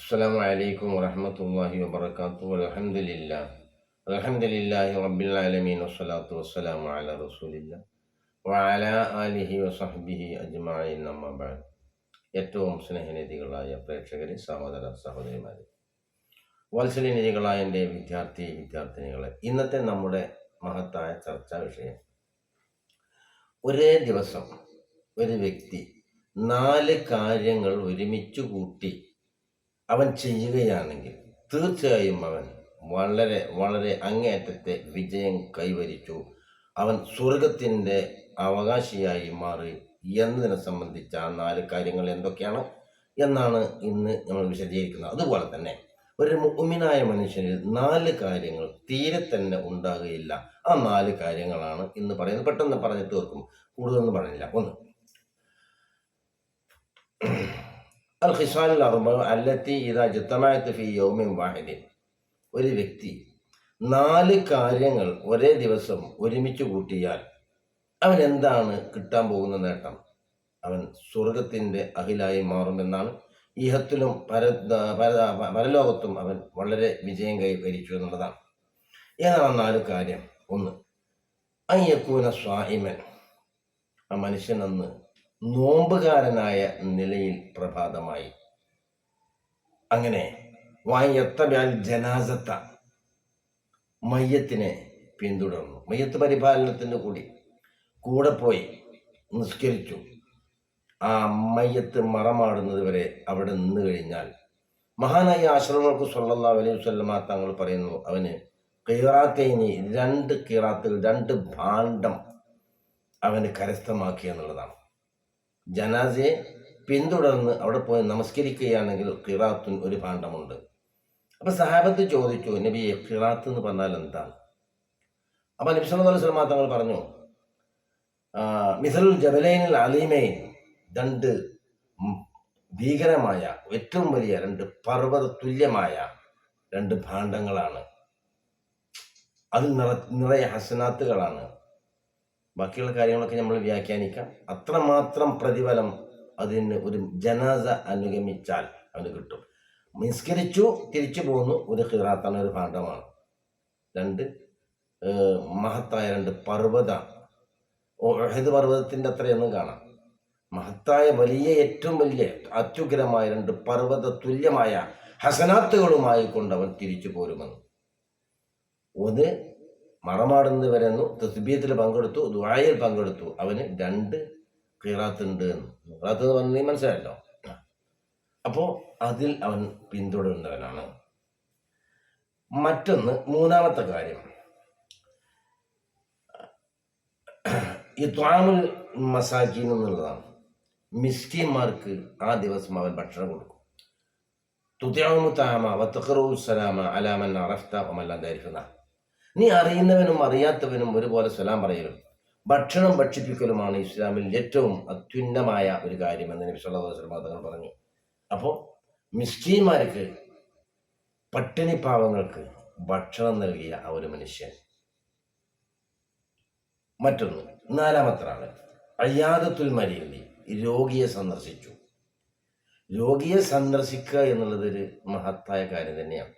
السلام عليكم ورحمة الله وبركاته والحمد لله الحمد لله رب العالمين والصلاة والسلام على رسول الله وعلى آله وصحبه أجمعين أما بعد ഏറ്റവും സ്നേഹനിധികളായ പ്രേക്ഷകരെ സഹോദര സഹോദരിമാരെ വത്സലനിധികളായ എൻ്റെ വിദ്യാർത്ഥി വിദ്യാർത്ഥിനികളെ ഇന്നത്തെ നമ്മുടെ മഹത്തായ ചർച്ചാ വിഷയം ഒരേ ദിവസം ഒരു വ്യക്തി നാല് കാര്യങ്ങൾ ഒരുമിച്ച് കൂട്ടി അവൻ ചെയ്യുകയാണെങ്കിൽ തീർച്ചയായും അവൻ വളരെ വളരെ അങ്ങേയറ്റത്തെ വിജയം കൈവരിച്ചു. അവൻ സ്വർഗത്തിന്റെ അവകാശിയായി മാറി. എന്നതിനെ സംബന്ധിച്ച ആ നാല് കാര്യങ്ങൾ എന്തൊക്കെയാണ് എന്നാണ് ഇന്ന് നമ്മൾ വിശദീകരിക്കുന്നത്. അതുപോലെ തന്നെ ഒരു മുഅ്മിനായ മനുഷ്യനിൽ നാല് കാര്യങ്ങൾ തീരെ തന്നെ ഉണ്ടാകുകയില്ല. ആ നാല് കാര്യങ്ങളാണ് ഇന്ന് പറയുന്നത്. പെട്ടെന്ന് പറഞ്ഞു തീർക്കും കൂടുതലൊന്നും പറഞ്ഞില്ല. ഒന്ന് അൽ അർബ അല്ലത്തി ഇതാ ജത്തമായത്ത് ഫി യൗമിൻ വാഹിദിൻ ഒരു വ്യക്തി നാല് കാര്യങ്ങൾ ഒരേ ദിവസം ഒരുമിച്ച് കൂട്ടിയാൽ അവൻ എന്താണ് കിട്ടാൻ പോകുന്ന നേട്ടം? അവൻ സ്വർഗത്തിന്റെ അഖിലായി മാറുമെന്നാണ്. ഈഹത്തിലും പര പര- പരലോകത്തും അവൻ വളരെ വിജയം കൈവരിച്ചു എന്നുള്ളതാണ്. ഏതാണ് നാല് കാര്യം. ഒന്ന് അയ്യക്കൂന സ്വാഹിമൻ. ആ മനുഷ്യൻ അന്ന് നോമ്പുകാരനായ നിലയിൽ പ്രഭാതമായി. അങ്ങനെ വായത്തബ്യാൽ ജനാസത്ത മയ്യത്തിനെ പിന്തുടർന്നു. മയ്യത്ത് പരിപാലനത്തിന് കൂടി കൂടെ പോയി നിസ്കരിച്ചു. ആ മയ്യത്ത് മറമാടുന്നത് വരെ അവിടെ നിന്ന് കഴിഞ്ഞാൽ മഹാനായ ആശ്രമങ്ങൾക്ക് സല്ലല്ലാഹു അലൈഹി വസല്ലമ തങ്ങൾ പറയുന്നു അവന് കീറാത്തേനി രണ്ട് കീറാത്തിൽ രണ്ട് ഭാണ്ഡം അവന് കരസ്ഥമാക്കി എന്നുള്ളതാണ്. ജനാസയെ പിന്തുടർന്ന് അവിടെ പോയി നമസ്കരിക്കുകയാണെങ്കിൽ കിറാത്തുൻ ഒരു പാണ്ഡമുണ്ട് അപ്പൊ സഹാബത്ത് ചോദിച്ചു നബിയെ കിറാത്ത് എന്ന് പറഞ്ഞാൽ എന്താണ്? അപ്പൊ നിബ്സല മാത്രങ്ങൾ പറഞ്ഞു മിസലുൽ ജബലൈനിൽ അലീമൈൻ രണ്ട് ഭീകരമായ ഏറ്റവും വലിയ രണ്ട് പർവത തുല്യമായ രണ്ട് ഭാണ്ഡങ്ങളാണ്. അതിൽ നിറ നിറയെ ഹസനാത്തുകളാണ്. ബാക്കിയുള്ള കാര്യങ്ങളൊക്കെ നമ്മൾ വ്യാഖ്യാനിക്കാം. അത്രമാത്രം പ്രതിഫലം അതിന് ഒരു ജനാസ അനുഗമിച്ചാൽ അവന് കിട്ടും. നിസ്കരിച്ചു തിരിച്ചു പോകുന്നു ഒരു ഹിറാത്താണ് ഒരു ഭാണ്ഡമാണ്. രണ്ട് മഹത്തായ രണ്ട് പർവത. ഒഹദ് പർവതത്തിന്റെ അത്രയൊന്നും കാണാം. മഹത്തായ വലിയ ഏറ്റവും വലിയ അത്യുഗ്രമായ രണ്ട് പർവത തുല്യമായ ഹസനാത്തുകളുമായി കൊണ്ട് അവൻ തിരിച്ചു പോരുമെന്ന്. ഒന്ന് മറമാടുന്നത് വരെന്നു തസ്ബീയത്തിൽ പങ്കെടുത്തു ദുആയിൽ പങ്കെടുത്തു. അവന് രണ്ട് ഖിറാത്ത് ഉണ്ട് എന്ന്. കിറാത്ത് എന്ന് പറഞ്ഞാൽ മനസ്സിലായല്ലോ? അപ്പോൾ അതിൽ അവൻ പിന്തുടരുന്നവനാണ്. മറ്റൊന്ന് മൂന്നാമത്തെ കാര്യം. ഈ ത്വാമുൽ മസാക്കീൻ എന്നുള്ളതാണ്. മിസ്കിന്മാർക്ക് ആ ദിവസം അവൻ ഭക്ഷണം കൊടുക്കും. തുത്യാമു താമ വത്തഖറു അലാമൻ അറഫ്ത ധരിക്കുന്ന നീ അറിയുന്നവനും അറിയാത്തവനും ഒരുപോലെ സലാം പറയലും ഭക്ഷണം ഭക്ഷിപ്പിക്കലുമാണ് ഇസ്ലാമിൽ ഏറ്റവും അത്യുന്നമായ ഒരു കാര്യമെന്ന് നബി തങ്ങൾ പറഞ്ഞു. അപ്പോൾ മിസ്കീന്മാർക്ക് പട്ടിണി പാവങ്ങൾക്ക് ഭക്ഷണം നൽകിയ ആ ഒരു മനുഷ്യൻ. മറ്റൊന്ന് നാലാമത്തെ ആൾ അയ്യാദത്തുൽ മരിയലി രോഗിയെ സന്ദർശിച്ചു. രോഗിയെ സന്ദർശിക്കുക എന്നുള്ളത് ഒരു മഹത്തായ കാര്യം തന്നെയാണ്.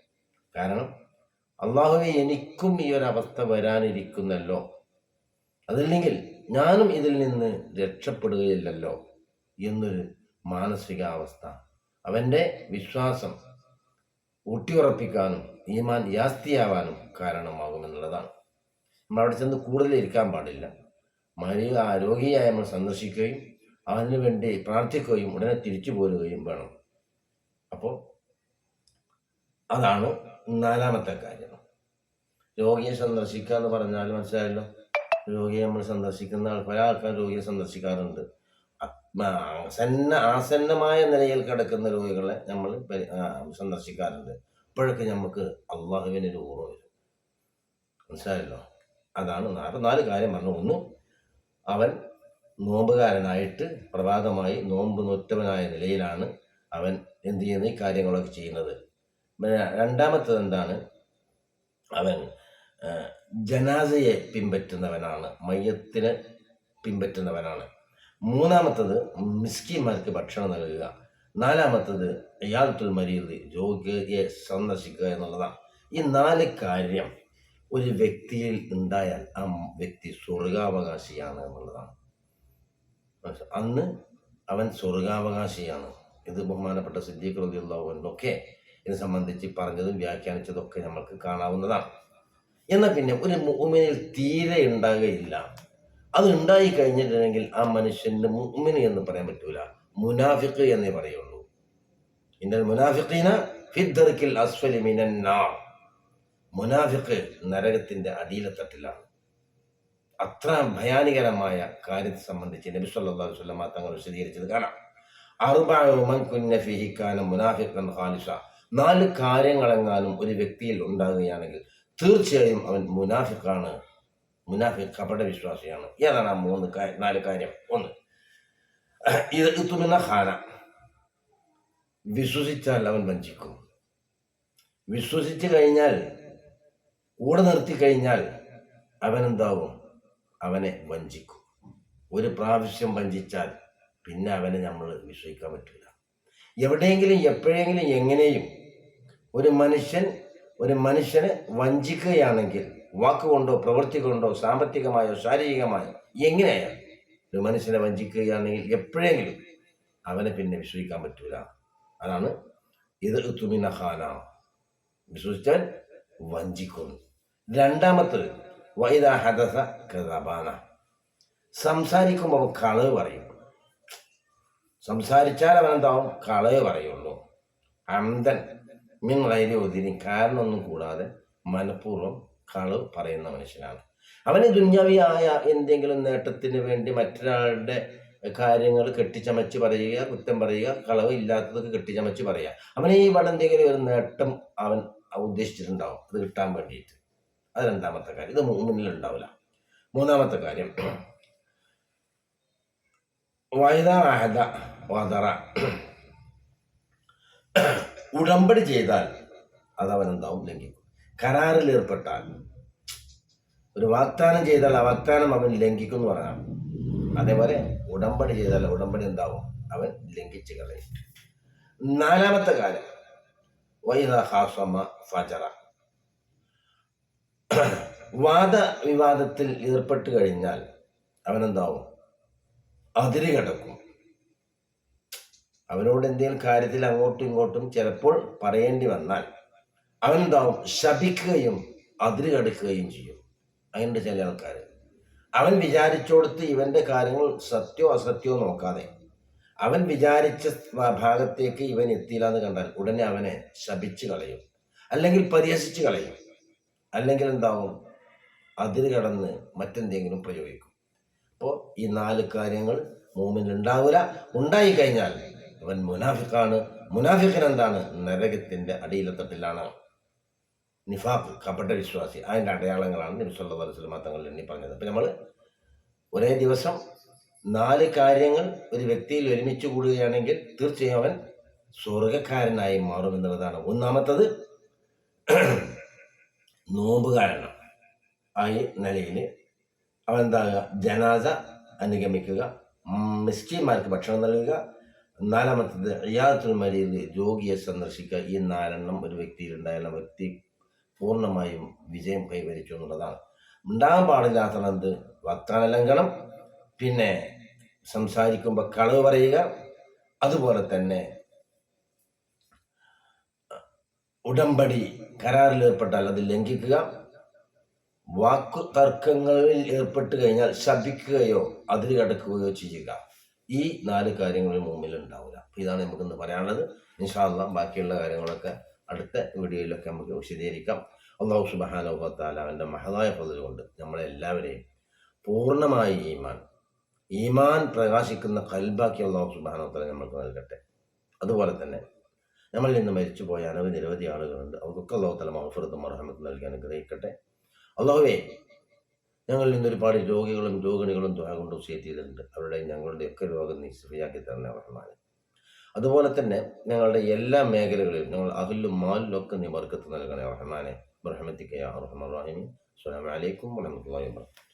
കാരണം അള്ളാഹുവെ എനിക്കും ഈ ഒരു അവസ്ഥ വരാനിരിക്കുന്നല്ലോ. അതല്ലെങ്കിൽ ഞാനും ഇതിൽ നിന്ന് രക്ഷപ്പെടുകയില്ലല്ലോ എന്നൊരു മാനസികാവസ്ഥ. അവന്റെ വിശ്വാസം ഊട്ടിയുറപ്പിക്കാനും ഈമാൻ യാസ്തിയാവാനും കാരണമാകുമെന്നുള്ളതാണ്. നമ്മൾ അവിടെ ചെന്ന് കൂടുതൽ ഇരിക്കാൻ പാടില്ല. മരിക ആ നമ്മൾ സന്ദർശിക്കുകയും അതിനു വേണ്ടി പ്രാർത്ഥിക്കുകയും ഉടനെ തിരിച്ചു പോരുകയും വേണം. അപ്പോൾ അതാണ് നാലാമത്തെ കാര്യം. രോഗിയെ സന്ദർശിക്കുക എന്ന് പറഞ്ഞാൽ മനസ്സിലായല്ലോ? രോഗിയെ നമ്മൾ സന്ദർശിക്കുന്ന ആൾ പല ആൾക്കാർ രോഗിയെ സന്ദർശിക്കാറുണ്ട്. ആസന്ന ആസന്നമായ നിലയിൽ കിടക്കുന്ന രോഗികളെ നമ്മൾ സന്ദർശിക്കാറുണ്ട്. ഇപ്പോഴൊക്കെ നമുക്ക് അള്ളാഹുവിന് ഒരു ഓർമ്മ വരും. മനസ്സിലായല്ലോ? അതാണ് നാല് നാല് കാര്യം പറഞ്ഞു. ഒന്ന് അവൻ നോമ്പുകാരനായിട്ട് പ്രഭാതമായി നോമ്പ് നൊറ്റവനായ നിലയിലാണ് അവൻ എന്ത് ചെയ്യുന്ന ഈ കാര്യങ്ങളൊക്കെ ചെയ്യുന്നത്. രണ്ടാമത്തത് എന്താണ് അവൻ ജനാസയെ പിൻപറ്റുന്നവനാണ് മയ്യത്തിനെ പിൻപറ്റുന്നവനാണ്. മൂന്നാമത്തത് മിസ്കിന്മാർക്ക് ഭക്ഷണം നൽകുക. നാലാമത്തത് അയാൾത്തുൽ മരീദ് രോഗിയെ സന്ദർശിക്കുക എന്നുള്ളതാണ്. ഈ നാല് കാര്യം ഒരു വ്യക്തിയിൽ ഉണ്ടായാൽ ആ വ്യക്തി സ്വർഗാവകാശിയാണ് എന്നുള്ളതാണ്. അന്ന് അവൻ സ്വർഗാവകാശിയാണ്. ഇത് ബഹുമാനപ്പെട്ട സിദ്ദീഖ് റളിയല്ലാഹുവിനൊക്കെ ഇത് സംബന്ധിച്ച് പറഞ്ഞതും വ്യാഖ്യാനിച്ചതൊക്കെ നമ്മൾക്ക് കാണാവുന്നതാണ്. എന്നാൽ പിന്നെ ഒരു മുഅ്മിനിൽ തീരെ ഉണ്ടാകുകയില്ല. അത് ഉണ്ടായി കഴിഞ്ഞിട്ടുണ്ടെങ്കിൽ ആ മനുഷ്യന്റെ മുഅ്മിന് എന്ന് പറയാൻ പറ്റൂല. മുനാഫിഖ് എന്നേ പറയുള്ളൂ. ഇന്നൽ മുനാഫിഖീന ഫിദ്ദർക്കിൽ അസ്ഫലി മിനൻ നാർ. മുനാഫിഖ് നരകത്തിന്റെ അടിയിലെ തട്ടിലാണ് അത്ര ഭയാനകരമായ കാര്യത്തെ സംബന്ധിച്ച് നബി സല്ലല്ലാഹു അലൈഹി വസല്ലം തങ്ങൾ വിശദീകരിച്ചത് കാണാം. അർബഉ കുന്ന ഫിഹി കാന ഖാലിസ നാല് കാര്യങ്ങളെങ്ങാനും ഒരു വ്യക്തിയിൽ ഉണ്ടാകുകയാണെങ്കിൽ തീർച്ചയായും അവൻ മുനാഫിഖാണ് മുനാഫിഖ് കപട വിശ്വാസിയാണ്. ഏതാണ് ആ മൂന്ന് നാല് കാര്യം? ഒന്ന് ഇത് ഇത്തുമിന ഖാന. വിശ്വസിച്ചാൽ അവൻ വഞ്ചിക്കും. വിശ്വസിച്ച് കഴിഞ്ഞാൽ കൂടെ നിർത്തി കഴിഞ്ഞാൽ അവനെന്താവും അവനെ വഞ്ചിക്കും. ഒരു പ്രാവശ്യം വഞ്ചിച്ചാൽ പിന്നെ അവനെ നമ്മൾ വിശ്വസിക്കാൻ പറ്റില്ല എവിടെയെങ്കിലും എപ്പോഴെങ്കിലും എങ്ങനെയും ഒരു മനുഷ്യൻ ഒരു മനുഷ്യനെ വഞ്ചിക്കുകയാണെങ്കിൽ വാക്കുകൊണ്ടോ പ്രവൃത്തി കൊണ്ടോ സാമ്പത്തികമായോ ശാരീരികമായോ എങ്ങനെയായാലും ഒരു മനുഷ്യനെ വഞ്ചിക്കുകയാണെങ്കിൽ എപ്പോഴെങ്കിലും അവനെ പിന്നെ വിശ്വസിക്കാൻ പറ്റൂല. അതാണ് ഇത് തുമിന ഖാന. വിശ്വസിച്ചാൽ വഞ്ചിക്കുന്നു. രണ്ടാമത്തത് വൈദ ഹദസ കഥാപാന സംസാരിക്കുമ്പോൾ അവൻ കളവ് പറയും. സംസാരിച്ചാൽ അവൻ എന്താവും? കളവ് പറയുള്ളൂ. അന്തൻ മിൻ ഒതിരി കാരണമൊന്നും കൂടാതെ മനഃപൂർവം കളവ് പറയുന്ന മനുഷ്യനാണ്. അവന് ദുന്യാവിയായ എന്തെങ്കിലും നേട്ടത്തിന് വേണ്ടി മറ്റൊരാളുടെ കാര്യങ്ങൾ കെട്ടിച്ചമച്ച് പറയുക കുറ്റം പറയുക കളവ് ഇല്ലാത്തതൊക്കെ കെട്ടിച്ചമച്ച് പറയുക. അവന് ഈ എന്തെങ്കിലും ഒരു നേട്ടം അവൻ ഉദ്ദേശിച്ചിട്ടുണ്ടാവും. അത് കിട്ടാൻ വേണ്ടിയിട്ട്. അത് രണ്ടാമത്തെ കാര്യം? ഇത് മുന്നിൽ ഉണ്ടാവില്ല. മൂന്നാമത്തെ കാര്യം. വൈദ അഹദ വദറ. ഉടമ്പടി ചെയ്താൽ അത് അവൻ എന്താവും ലംഘിക്കും. കരാറിൽ ഏർപ്പെട്ടാൽ ഒരു വാഗ്ദാനം ചെയ്താൽ ആ വാഗ്ദാനം അവൻ ലംഘിക്കും എന്ന് പറയാം അതേപോലെ ഉടമ്പടി ചെയ്താൽ ഉടമ്പടി എന്താവും? അവൻ ലംഘിച്ചു കളയും. നാലാമത്തെ കാര്യം. വൈദ ഹാസമ ഫജറ. വാദ വിവാദത്തിൽ ഏർപ്പെട്ട് കഴിഞ്ഞാൽ അവനെന്താവും? അതിര് കിടക്കും. അവനോട് എന്തെങ്കിലും കാര്യത്തിൽ അങ്ങോട്ടും ഇങ്ങോട്ടും ചിലപ്പോൾ പറയേണ്ടി വന്നാൽ അവനെന്താവും ശപിക്കുകയും അതിര് കടക്കുകയും ചെയ്യും. അങ്ങനെയുണ്ട് ചില ആൾക്കാർ അവൻ വിചാരിച്ചോടുത്ത് ഇവന്റെ കാര്യങ്ങൾ സത്യോ അസത്യോ നോക്കാതെ അവൻ വിചാരിച്ച ഭാഗത്തേക്ക് ഇവൻ എത്തിയില്ല എന്ന് കണ്ടാൽ ഉടനെ അവനെ ശപിച്ച് കളയും. അല്ലെങ്കിൽ പരിഹസിച്ച് കളയും. അല്ലെങ്കിൽ എന്താവും? അതിര് കടന്ന് മറ്റെന്തെങ്കിലും പ്രയോഗിക്കും. അപ്പോൾ ഈ നാല് കാര്യങ്ങൾ മൂമിൽ ഉണ്ടാവില്ല ഉണ്ടായി കഴിഞ്ഞാൽ അവൻ മുനാഫിക്കാണ് മുനാഫിഖൻ എന്താണ്? നരകത്തിന്റെ അടിയിലത്തട്ടിലാണ് നിഫാഖ് കപട വിശ്വാസി. അതിന്റെ അടയാളങ്ങളാണ് നബി സല്ലല്ലാഹു തങ്ങളിൽ എണ്ണി പറഞ്ഞത്. അപ്പം നമ്മൾ ഒരേ ദിവസം നാല് കാര്യങ്ങൾ ഒരു വ്യക്തിയിൽ ഒരുമിച്ച് കൂടുകയാണെങ്കിൽ തീർച്ചയായും അവൻ സ്വർഗക്കാരനായി മാറും എന്നുള്ളതാണ്. ഒന്നാമത്തത് നോമ്പുകാരണം. ആയി നിലയിൽ അവൻ എന്താകുക? ജനാസ അനുഗമിക്കുക. മിസ്കിന്മാർക്ക് ഭക്ഷണം നൽകുക. നാലാമത്തത് അയാത്തുൽ മരിയിൽ രോഗിയെ സന്ദർശിക്കുക. ഈ നാലെണ്ണം ഒരു ആ വ്യക്തി പൂർണമായും വിജയം കൈവരിച്ചു എന്നുള്ളതാണ്. ഉണ്ടാകാൻ പാടില്ലാത്തത് വാഗ്ദാന ലംഘനം പിന്നെ സംസാരിക്കുമ്പോൾ കളവ് പറയുക അതുപോലെ തന്നെ ഉടമ്പടി കരാറിൽ ഏർപ്പെട്ടാൽ അത് ലംഘിക്കുക വാക്കു തർക്കങ്ങളിൽ ഏർപ്പെട്ട് കഴിഞ്ഞാൽ ശപിക്കുകയോ അതിൽ കടക്കുകയോ ചെയ്യുക. ഈ നാല് കാര്യങ്ങൾ മുമ്പിൽ ഉണ്ടാവില്ല അപ്പൊ ഇതാണ് നമുക്കിന്ന് പറയാനുള്ളത്. ഇൻഷാല്ല ബാക്കിയുള്ള കാര്യങ്ങളൊക്കെ അടുത്ത വീഡിയോയിലൊക്കെ നമുക്ക് വിശദീകരിക്കാം. അള്ളാഹു സുബാനോഹത്താല അവന്റെ മഹതായ കൊണ്ട് നമ്മളെല്ലാവരെയും പൂർണമായി ഈമാൻ ഈമാൻ പ്രകാശിക്കുന്ന കൽബാക്കി അള്ളാഹു സുബാനുഭവത്താല നമ്മൾക്ക് നൽകട്ടെ. അതുപോലെ തന്നെ നമ്മളിൽ നിന്ന് മരിച്ചുപോയ അനവധി നിരവധി ആളുകളുണ്ട്. അവർക്കൊക്കെ അള്ളാഹു തല മഹഫുറത്തും മറഹമത്തും നൽകി അനുഗ്രഹിക്കട്ടെ. അള്ളാഹുവേ ഞങ്ങളിൽ നിന്ന് ഒരുപാട് രോഗികളും രോഗിണികളും ദ്വാ കൊണ്ട് ചെയ്തിട്ടുണ്ട്. അവരുടെ ഞങ്ങളുടെ ഒക്കെ രോഗം നീ ശരിയാക്കി തരണേ റഹ്മാനെ അതുപോലെ തന്നെ ഞങ്ങളുടെ എല്ലാ മേഖലകളിലും ഞങ്ങൾ അകലും മാലിലും ഒക്കെ നീ വർക്കത്ത് നൽകണേ. റഹ്മാനെ റഹ്മത്തിക്കയ റഹ്മാൻ. റഹീമി അസ്സലാമു അലൈക്കും വറഹ്മത്തുള്ളാഹി വബറകാതുഹു